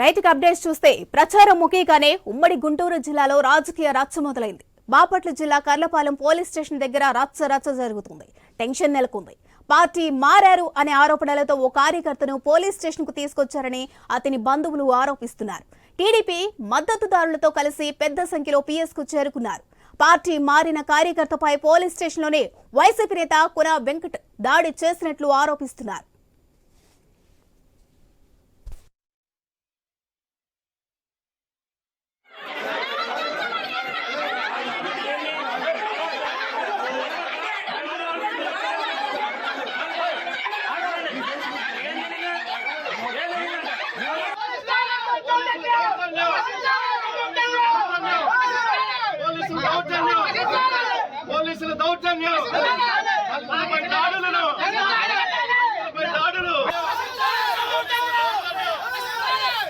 రైతుకి అప్డేట్స్ చూస్తే ప్రచారం ముఖీగానే ఉమ్మడి గుంటూరు జిల్లాలో రాజకీయ రచ్చ మొదలైంది. బాపట్ల జిల్లా కర్లపాలెం పోలీస్ స్టేషన్ దగ్గర రచ్చ రచ్చ జరుగుతుంది. టెన్షన్ నెలకొంది. పార్టీ మారారు అనే ఆరోపణలతో ఓ కార్యకర్తను పోలీస్ స్టేషన్కు తీసుకొచ్చారని అతని బంధువులు ఆరోపిస్తున్నారు. టీడీపీ మద్దతుదారులతో కలిసి పెద్ద సంఖ్యలో పిఎస్కు చేరుకున్నారు. పార్టీ మారిన కార్యకర్తపై పోలీస్ స్టేషన్లోనే వైసీపీ నేత కునా వెంకట్ దాడి చేసినట్లు ఆరోపిస్తున్నారు. దౌర్జన్యం దాడులను దాడులు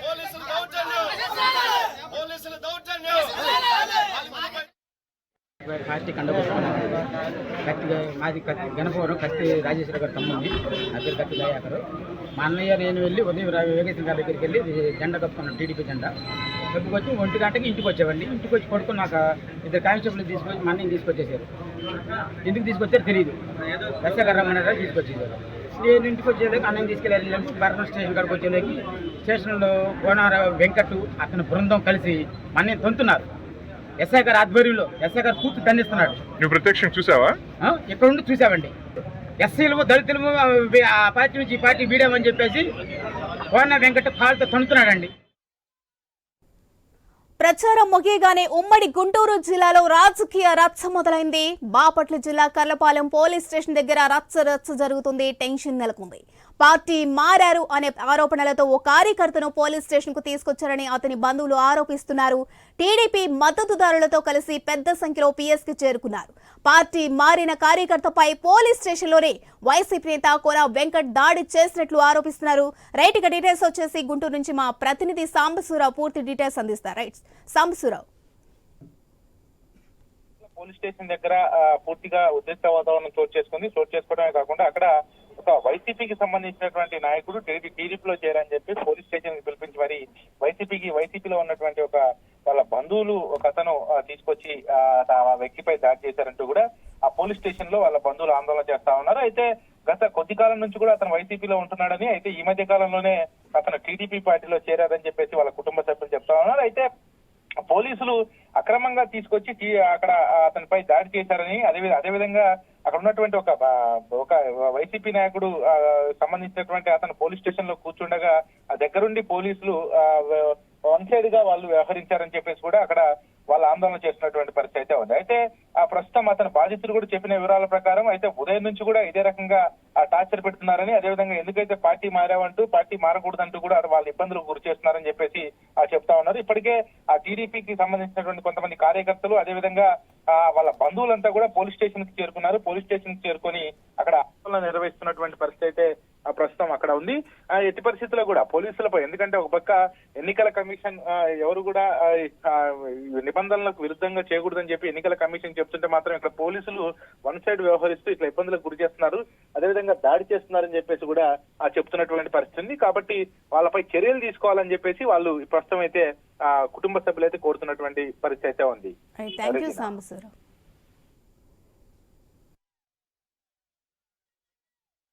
పోలీసులు దౌర్జన్యం. పోలీసులు దౌర్జన్యం. కత్తి మాది కత్తి గణపవరం కత్తి రాజేశ్వర గారు తమ్ముంది నా పేరు కత్తి దయాకరు. మా అన్నయ్య నేను వెళ్ళి ఉదయం వివేకేశ్వర గారి దగ్గరికి వెళ్ళి జెండా కప్పుకున్నాను టీడీపీ జెండా. కప్పుకొచ్చి ఒంటి గంటకి ఇంటికి వచ్చేవాడిని. ఇంటికి వచ్చి పడుకున్నాక ఇద్దరు కానిస్టేబుల్ తీసుకొచ్చి మా తీసుకొచ్చేసారు ఎందుకు తీసుకొచ్చారో తెలియదు ఎస్ఐ గారు రమ్మన్నారా తీసుకొచ్చేసారు నేను ఇంటికి వచ్చేదాకా అన్నయ్య తీసుకెళ్ళాలి భరణం స్టేషన్ కాడికి వచ్చేదానికి స్టేషన్లో కోనార వెంకట్ అతని బృందం కలిసి మా అన్నయ్యని తొంతున్నారు. ఎస్ఐ గారు ఆధ్వర్యంలో ఎస్ఐ గారు పూర్తి దండిస్తున్నాడు. నువ్వు ప్రత్యక్షం చూసావా? ఇక్కడ ఉండి చూసామండి. ఎస్సీలు దళితులు ఆ పార్టీ నుంచి ఈ పార్టీ వీడామని చెప్పేసి కోన వెంకట కాళ్ళతో తొంతున్నాడండి ప్రచారం ముగియగానే ఉమ్మడి గుంటూరు జిల్లాలో రాజకీయ రచ్చ మొదలైంది. బాపట్ల జిల్లా కర్లపాలెం పోలీస్ స్టేషన్ దగ్గర రచ్చ రచ్చ జరుగుతుంది. టెన్షన్ నెలకొంది. పార్టీ మారారు అనే ఆరోపణలతో ఓ కార్యకర్తను పోలీస్ స్టేషన్కు తీసుకొచ్చారని అతని బంధువులు ఆరోపిస్తున్నారు. టీడీపీ మద్దతుదారులతో కలిసి పెద్ద సంఖ్యలో పిఎస్కి చేరుకున్నారు. పార్టీ మారిన కార్యకర్తపై పోలీస్ స్టేషన్లోనే వైసీపీ నేత కోన వెంకట్ దాడి చేసినట్లు ఆరోపిస్తున్నారు. రైట్ ఇక డీటెయిల్స్ వచ్చేసి గుంటూరు నుంచి మా ప్రతినిధి సాంబసూరావు పూర్తి డీటెయిల్స్ అందిస్తారు. రైట్ సాంబసూరావు పోలీస్ స్టేషన్ దగ్గర పూర్తిగా ఉద్రిక్త వాతావరణం చోటు చేసుకుంది. చోటు చేసుకోవడమే కాకుండా అక్కడ ఒక వైసీపీకి సంబంధించినటువంటి నాయకుడు టీడీపీ టీడీపీలో చేరని చెప్పి పోలీస్ స్టేషన్కి పిలిపించి మరి వైసీపీకి వైసీపీలో ఉన్నటువంటి ఒక వాళ్ళ బంధువులు ఒక అతను తీసుకొచ్చి ఆ వ్యక్తిపై దాడి చేశారంటూ కూడా ఆ పోలీస్ స్టేషన్లో వాళ్ళ బంధువులు ఆందోళన చేస్తా ఉన్నారు. అయితే గత కొద్ది కాలం నుంచి కూడా అతను వైసీపీలో ఉంటున్నాడని అయితే ఈ మధ్య కాలంలోనే అతను టీడీపీ పార్టీలో చేరారని చెప్పేసి వాళ్ళ కుటుంబ సభ్యులు చెప్తా ఉన్నారు. అయితే పోలీసులు అక్రమంగా తీసుకొచ్చి అక్కడ అతనిపై దాడి చేశారని అదే అదేవిధంగా అక్కడ ఉన్నటువంటి ఒక ఒక వైసీపీ నాయకుడు ఆ, సంబంధించినటువంటి అతను పోలీస్ స్టేషన్లో కూర్చుండగా ఆ దగ్గరుండి పోలీసులు వన్ సైడ్గా వాళ్ళు వ్యవహరించారని చెప్పేసి కూడా అక్కడ వాళ్ళు ఆందోళన చేసినటువంటి పరిస్థితి అయితే ఉంది. అయితే ఆ ప్రస్తుతం అతని బాధితులు కూడా చెప్పిన వివరాల ప్రకారం అయితే ఉదయం నుంచి కూడా ఇదే రకంగా ఆ టార్చర్ పెడుతున్నారని అదేవిధంగా ఎందుకైతే పార్టీ మారావంటూ పార్టీ మారకూడదంటూ కూడా వాళ్ళ ఇబ్బందులకు గురి చేస్తున్నారని చెప్పేసి ఆ చెప్తా ఉన్నారు. ఇప్పటికే ఆ టీడీపీకి సంబంధించినటువంటి కొంతమంది కార్యకర్తలు అదేవిధంగా వాళ్ళ బంధువులంతా కూడా పోలీస్ స్టేషన్కి చేరుకున్నారు. పోలీస్ స్టేషన్కి చేరుకొని అక్కడ ఆందోళన నిర్వహిస్తున్నటువంటి పరిస్థితి అయితే ప్రస్తుతం అక్కడ ఉంది. ఆ ఎట్టి పరిస్థితుల్లో కూడా పోలీసులపై ఎందుకంటే ఒక పక్క ఎన్నికల కమిషన్ ఎవరు కూడా నిబంధనలకు విరుద్ధంగా చేయకూడదని చెప్పి ఎన్నికల కమిషన్ చెప్తుంటే మాత్రం ఇక్కడ పోలీసులు వన్ సైడ్ వ్యవహరిస్తూ ఇట్లా ఇబ్బందులకు గురి చేస్తున్నారు. అదేవిధంగా దాడి చేస్తున్నారని చెప్పేసి కూడా ఆ చెప్తున్నటువంటి పరిస్థితి ఉంది. కాబట్టి వాళ్ళపై చర్యలు తీసుకోవాలని చెప్పేసి వాళ్ళు ప్రస్తుతం అయితే ఆ కుటుంబ సభ్యులు అయితే కోరుతున్నటువంటి పరిస్థితి అయితే ఉంది.